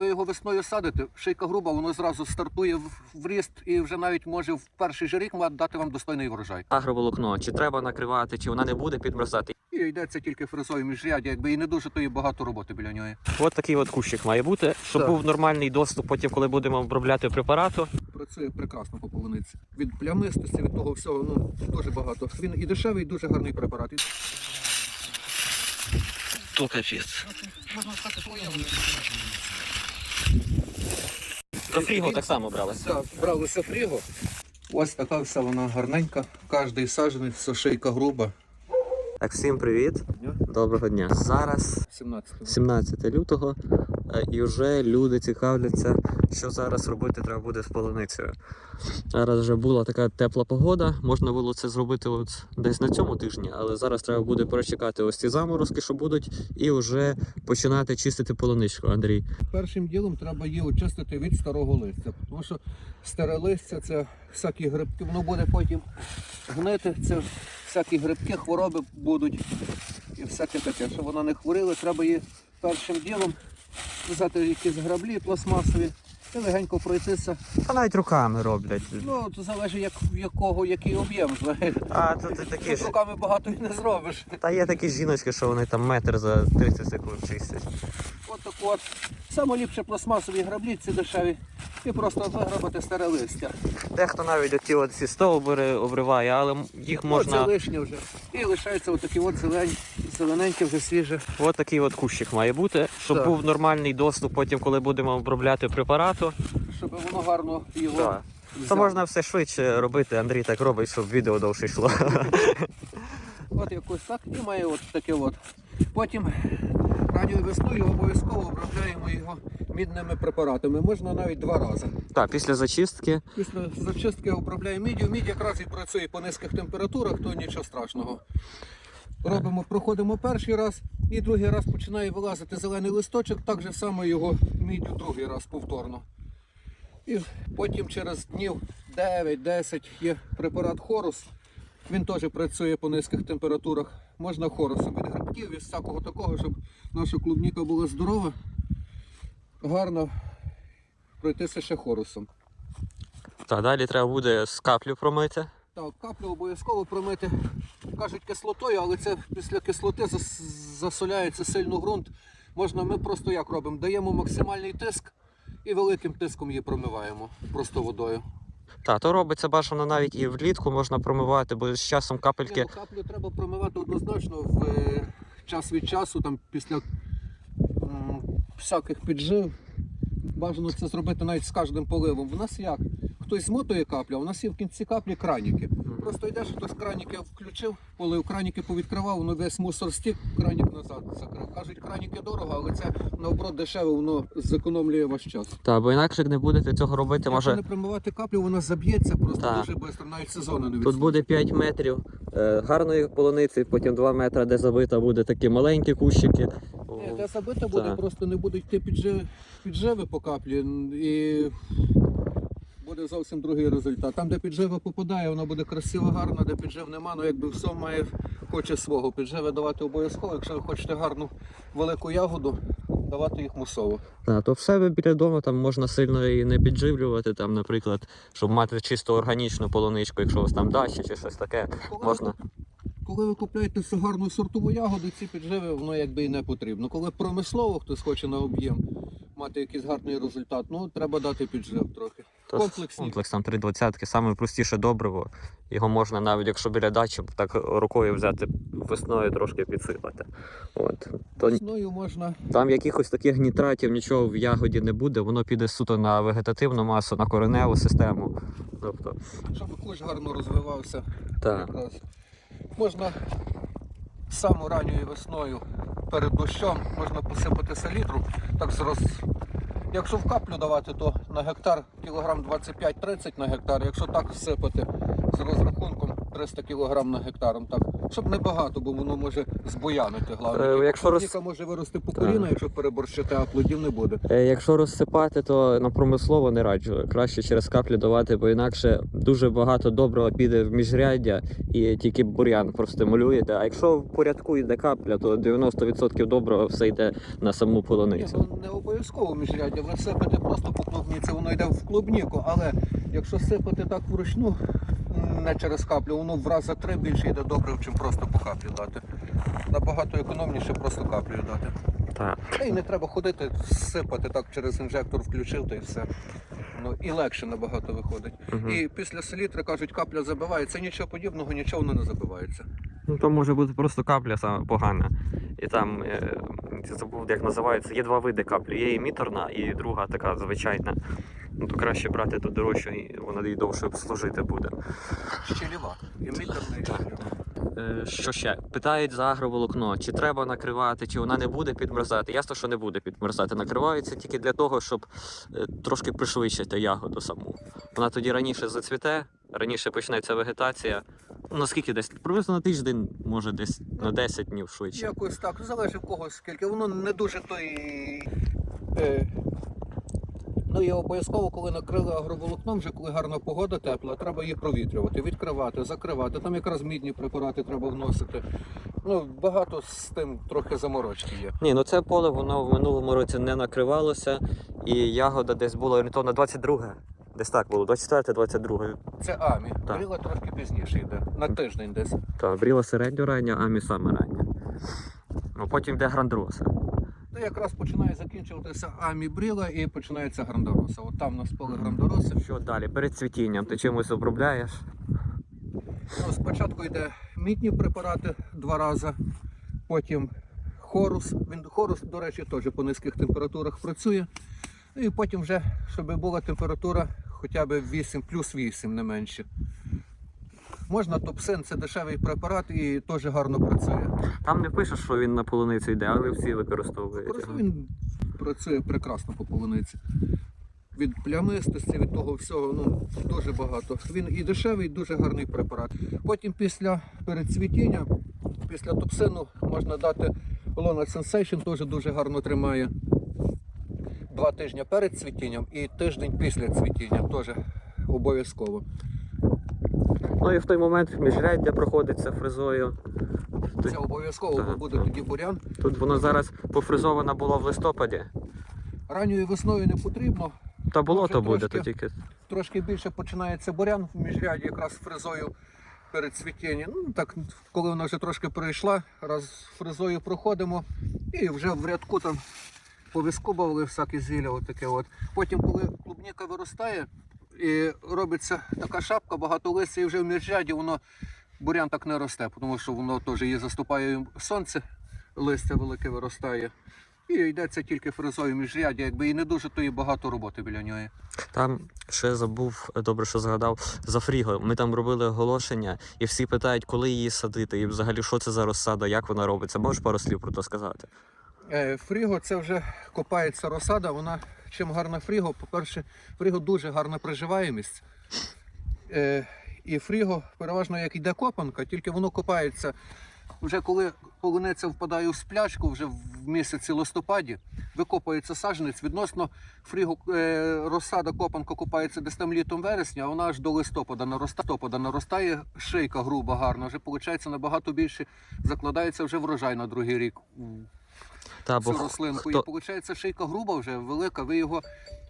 Ви його весною садите, шийка груба, воно зразу стартує в- в ріст і вже навіть може в перший же рік дати вам достойний врожай. Агроволокно, чи треба накривати, чи вона не буде підмерзати. І йдеться тільки фрезою міжрядя, якби і не дуже, то і багато роботи біля нього. От такий от кущик має бути, щоб Так. був нормальний доступ, потім, коли будемо обробляти препарату. Працює прекрасно по полуниці. Від плямистості, від того всього, ну дуже багато. Він і дешевий, і дуже гарний препарат. То капець. Можна сказати, своєму. До фріго так само бралося. Так, бралося фріго. Ось така вся вона гарненька. Кожний саджанець, шийка груба. Так, всім привіт. Доброго дня. Зараз 17 17 лютого, і вже люди цікавляться, що зараз робити треба буде з полуницею. Зараз вже була така тепла погода, можна було це зробити от десь на цьому тижні, але зараз треба буде перечекати ось ці заморозки, що будуть, і вже починати чистити полуничку, Андрій. Першим ділом треба її очистити від старого листя. Тому що старе листя це всякі грибки, воно буде потім гнити, це всякі грибки, хвороби будуть і всяке таке. Щоб воно не хворіло, треба її першим ділом взяти якісь граблі пластмасові і легенько пройтися. Та навіть руками роблять. Ну, то залежить як, якого, який об'єм. А тут такі Тут руками багато і не зробиш. Та є такі жіночки, що вони там метр за 30 секунд чистять. От так от. Саме ліпше пластмасові граблі, ці дешеві. І просто виграбати старе листя. Дехто навіть оті от ці стовбури обриває, але їх можна. лишнє вже. І лишається отакі от зелень, зелененьке, вже свіже. От такий от кущик має бути, щоб Так. був нормальний доступ потім, коли будемо обробляти препарату. Щоб воно гарно його. Так. Це можна все швидше робити. Андрій так робить, щоб відео довше йшло. От якось так і має от таке от. Потім ранньою весною обов'язково обробляємо його мідними препаратами. Можна навіть два рази. Так, після зачистки. Після зачистки обробляємо міддю. Мідь якраз і працює по низьких температурах, то нічого страшного. Робимо, проходимо перший раз і другий раз починає вилазити зелений листочок, так же само його міддю другий раз повторно. І потім через днів 9-10 є препарат Хорус. Він теж працює по низьких температурах. Можна хорусом від грибків, від всякого такого, щоб наша клубніка була здорова, гарно пройтися ще хорусом. Та далі треба буде з каплю промити. Так, каплю обов'язково промити. Кажуть кислотою, але це після кислоти засоляється сильно ґрунт. Можна, ми просто як робимо? Даємо максимальний тиск і великим тиском її промиваємо просто водою. Так, то робиться бажано навіть і влітку можна промивати, бо з часом капельки. ну, каплю треба промивати однозначно в е, час від часу, там після м, всяких піджив. Бажано це зробити навіть з кожним поливом. У нас як? Хтось змотує каплю, а у нас є в кінці каплі краніки. Просто йдеш, хтось краніки включив, полив, краніки повідкривав, воно весь мусор стік, кранік назад закрив. Кажуть, краніки дорого, але це наоборот дешево, воно зекономлює ваш час. Та, бо інакше як не будете цього робити, Якщо може не промивати каплю, вона заб'ється просто Так. дуже швидко, навіть сезону не тут буде 5 метрів е, гарної полуниці, потім 2 метри, де забита буде такі маленькі кущики. Ні, де забита буде, Так. просто не будуть йти підживи, підживи по каплі і буде зовсім другий результат. Там, де піджива попадає, вона буде красиво гарна, де піджив нема, ну якби все має хоче свого. Підживи давати обов'язково, якщо ви хочете гарну велику ягоду, давати їх мусово. Та, то в себе біля дому там можна сильно і не підживлювати, там, наприклад, щоб мати чисто органічну полуничку, якщо у вас там дача чи щось таке, Коли можна. ви, коли ви купляєте гарну сортову ягоду, ці підживи воно якби і не потрібно. Коли промислово хтось хоче на об'єм мати якийсь гарний результат, ну треба дати піджив трохи. Комплексні. Комплекс там 320 саме простіше добриво. Його можна навіть якщо біля дачі так рукою взяти весною трошки підсипати. От. То Весною можна там якихось таких нітратів нічого в ягоді не буде, воно піде суто на вегетативну масу, на кореневу систему. Тобто, щоб куш гарно розвивався. так. Якраз. Можна саму ранньою весною перед дощом можна посипати селітру. Так з роз... Якщо в каплю давати, то на гектар кілограм 25-30 на гектар. Якщо так всипати з розрахунком 300 кілограм на гектар, так Щоб не багато, бо воно може збоянити. Е, Типу, якщо роз- може вирости по коліна, якщо переборщити, а плодів не буде. Е, Якщо розсипати, то на промислово не раджу. Краще через каплі давати, бо інакше дуже багато доброго піде в міжряддя і тільки бур'ян простимулюєте. А якщо в порядку йде капля, то 90% доброго все йде на саму Ні, полуницю. ну, не обов'язково міжряддя, ви сипете просто по клубніці, воно йде в клубніку, але якщо сипати так вручну, не через каплю, воно в рази три більше йде добре, чим просто по каплі дати. Набагато економніше просто каплею дати. Так. Та й не треба ходити, сипати так через інжектор включив та і все. Ну і легше набагато виходить. Мгм. І після селітри кажуть, капля забивається, нічого подібного, нічого воно не забивається. Ну то може бути просто капля саме погана. І там е, я забув, як називається. Є два види каплі. Є іміторна і друга така звичайна. Ну то краще брати ту дорожчу, і вона їй довше служити буде. Щеліва. І і. Е, Що ще? Питають за агроволокно, чи треба накривати, чи вона не буде підмерзати. Ясно, що не буде підмерзати. Накривається тільки для того, щоб е, трошки пришвидшити ягоду саму. Вона тоді раніше зацвіте, раніше почнеться вегетація. Ну, наскільки десь? Приблизно на тиждень, може десь на 10 днів швидше. Якось так, залежить в когось скільки. Воно не дуже то і. Е, ну і обов'язково, коли накрили агроволокном, вже коли гарна погода тепла, треба її провітрювати, відкривати, закривати. Там якраз мідні препарати треба вносити. Ну, багато з тим трохи заморочки є. Ні, ну це поле воно в минулому році не накривалося, і ягода десь була орієнтовно 22. Десь так було, 24-22. Це амі. Так. Бріла трошки пізніше йде, на тиждень десь. Так, бріла середньо рання, амі саме рання. Ну потім йде грандроса. Ну, якраз починає закінчуватися амі бріла і починається грандороса. От там у нас поле грандороси. Що далі? Перед цвітінням ти чимось обробляєш? Ну, спочатку йде мідні препарати два рази, потім хорус. Він хорус, до речі, теж по низьких температурах працює. Ну і потім вже, щоб була температура хоча б 8 плюс 8, не менше. Можна топсин, це дешевий препарат і теж гарно працює. Там не пише, що він на полуницю йде, але всі використовують. Просто він працює прекрасно по полуниці. Від плямистості, від того всього, ну дуже багато. Він і дешевий, і дуже гарний препарат. Потім після передцвітіння, після топсину можна дати Lona Sensation, теж дуже гарно тримає. Два тижні перед цвітінням і тиждень після цвітіння теж обов'язково. Ну і в той момент міжряддя проходиться фрезою. Це обов'язково, бо буде тоді бурян. Тут воно зараз пофрезовано було в листопаді. Ранньою весною не потрібно, Та було то буде, то тільки. трошки більше починається бурян в міжряді, якраз фрезою перед цвітінням. Ну так, коли вона вже трошки пройшла, раз фрезою проходимо і вже в рядку там повискубували всяке зілля, отаке от. Потім, коли клубніка виростає і робиться така шапка, багато листя, і вже в міжряді воно бурян так не росте, тому що воно теж її заступає сонце, листя велике виростає. І йдеться тільки фрезою міжряді, якби і не дуже, то і багато роботи біля нього. Там ще забув, добре, що згадав, за фріго. Ми там робили оголошення, і всі питають, коли її садити, і взагалі що це за розсада, як вона робиться. Можеш пару слів про це сказати? Е, Фріго це вже копається розсада. Вона чим гарна фріго, по-перше, фріго дуже гарна приживаємість. Е, І фріго переважно як йде копанка, тільки воно копається. Вже коли полуниця впадає в сплячку, вже в місяці листопаді, викопується саджанець. Відносно фріго е, розсада копанка копається десь там літом вересня, а вона аж до листопада наростає, листопада наростає шийка груба гарна, вже виходить набагато більше, закладається вже врожай на другий рік. Та, цю бо рослинку. хто- І виходить, шийка груба вже велика. Ви його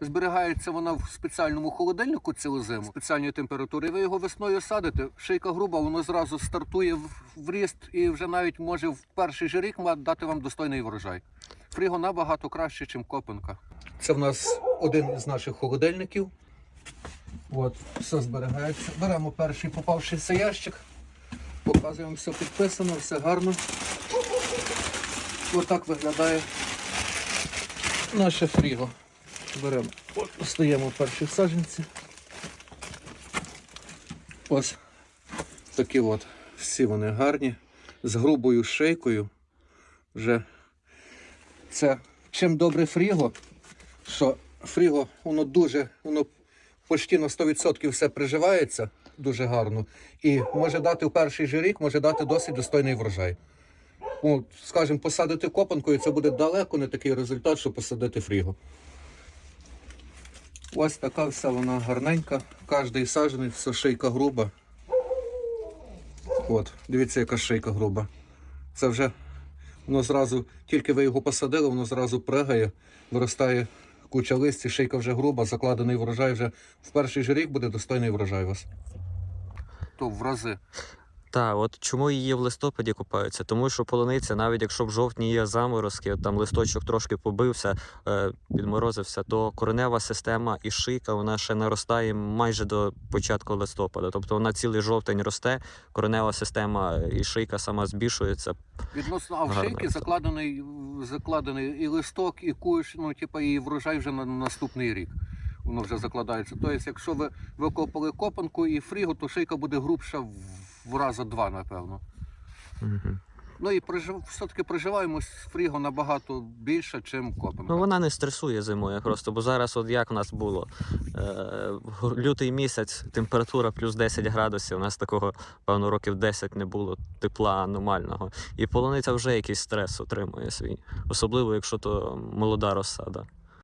зберігається вона в спеціальному холодильнику цілу зиму, спеціальної температури. Ви його весною садите. Шийка груба, воно зразу стартує в, в ріст і вже навіть може в перший же рік ма- дати вам достойний врожай. Фріго набагато краще, ніж копанка. Це в нас один з наших холодильників. От, все зберігається. Беремо перший попавшийся ящик. Показуємо, все підписано, все гарно. Отак виглядає наше фріго. Беремо, стаємо перші саджанці. Ось такі от. Всі вони гарні, з грубою шейкою. Вже це чим добре фріго, що фріго воно дуже, воно почти на 100% все приживається. дуже гарно. І може дати в перший же рік, може дати досить достойний врожай. Ну, скажімо, посадити копанкою це буде далеко не такий результат, що посадити фріго. Ось така вся вона гарненька. Кожний саджанець, все шийка груба. От, дивіться, яка шийка груба. Це вже воно зразу, тільки ви його посадили, воно зразу пригає, виростає куча листя, шийка вже груба, закладений врожай вже в перший же рік буде достойний врожай у вас. То в рази. Так, от чому її в листопаді купаються? Тому що полуниця, навіть якщо в жовтні є заморозки, там листочок трошки побився, е, підморозився, то коренева система і шийка вона ще наростає майже до початку листопада. Тобто вона цілий жовтень росте, коренева система і шийка сама збільшується. Відносно, а в Гарно шийки закладений, закладений і листок, і кущ, ну, типа, і врожай вже на наступний рік. Воно вже закладається. Тобто, якщо ви викопали копанку і фрігу, то шийка буде грубша в, в раза два, напевно. Мгм. Ну і прижив, все-таки приживаємось з фрігу набагато більше, ніж копанка. Ну вона не стресує зимою просто, бо зараз, от як в нас було, е, лютий місяць, температура плюс 10 градусів, у нас такого, певно, років 10 не було тепла аномального. І полуниця вже якийсь стрес отримує свій, особливо якщо то молода розсада.